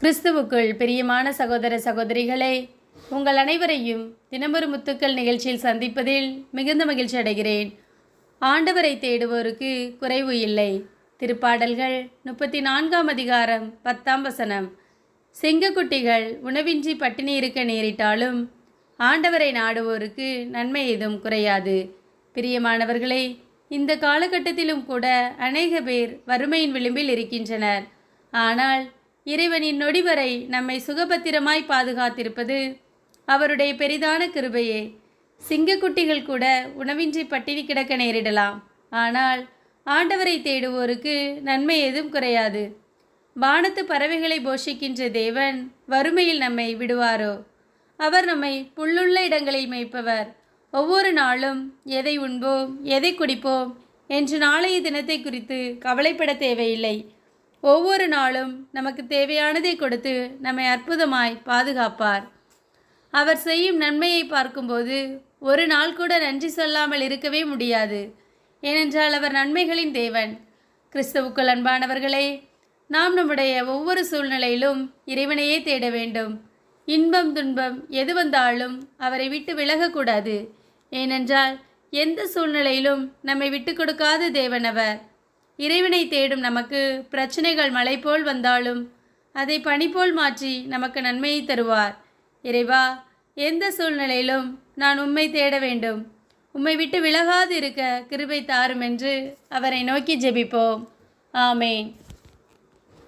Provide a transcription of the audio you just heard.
கிறிஸ்துவுக்குள் பிரியமான சகோதர சகோதரிகளே உங்கள் அனைவரையும் தினமொரு முத்துக்கள் நிகழ்ச்சியில் சந்திப்பதில் மிகுந்த மகிழ்ச்சி அடைகிறேன். ஆண்டவரை தேடுவோருக்கு குறைவு இல்லை. திருப்பாடல்கள் முப்பத்தி நான்காம் அதிகாரம் பத்தாம் வசனம். சிங்கக்குட்டிகள் உணவின்றி பட்டினி இருக்க நேரிட்டாலும் ஆண்டவரை நாடுவோருக்கு நன்மை ஏதும் குறையாது. பிரியமானவர்களே இந்த காலகட்டத்திலும் கூட அநேக பேர் வறுமையின் விளிம்பில் இருக்கின்றனர். ஆனால் இறைவனின் நொடி வரை நம்மை சுகபத்திரமாய் பாதுகாத்திருப்பது அவருடைய பெரிதான கிருபையே. சிங்கக்குட்டிகள் கூட உணவின்றி பட்டினி கிடக்க நேரிடலாம். ஆனால் ஆண்டவரை தேடுவோருக்கு நன்மை எதுவும் குறையாது. வானத்து பறவைகளை போஷிக்கின்ற தேவன் வறுமையில் நம்மை விடுவாரோ? அவர் நம்மை புல்லுள்ள இடங்களில் மேய்ப்பவர். ஒவ்வொரு நாளும் எதை உண்போம் எதை குடிப்போம் என்று நாளைய தினத்தை குறித்து கவலைப்பட தேவையில்லை. ஒவ்வொரு நாளும் நமக்கு தேவையானதை கொடுத்து நம்மை அற்புதமாய் பாதுகாப்பார். அவர் செய்யும் நன்மையை பார்க்கும்போது ஒரு நாள் கூட நன்றி சொல்லாமல் இருக்கவே முடியாது. ஏனென்றால் அவர் நன்மைகளின் தேவன். கிறிஸ்தவுக்குள் அன்பானவர்களே நாம் நம்முடைய ஒவ்வொரு சூழ்நிலையிலும் இறைவனையே தேட வேண்டும். இன்பம் துன்பம் எது வந்தாலும் அவரை விட்டு விலகக்கூடாது. ஏனென்றால் எந்த சூழ்நிலையிலும் நம்மை விட்டு கொடுக்காத தேவன் அவர். இறைவனை தேடும் நமக்கு பிரச்சனைகள் மலை போல் வந்தாலும் அதை பணி போல் மாற்றி நமக்கு நன்மையை தருவார். இறைவா எந்த சூழ்நிலையிலும் நான் உம்மை தேட வேண்டும். உம்மை விட்டு விலகாது இருக்க கிருபை தாரும் என்று அவரை நோக்கி ஜெபிப்போம். ஆமேன்.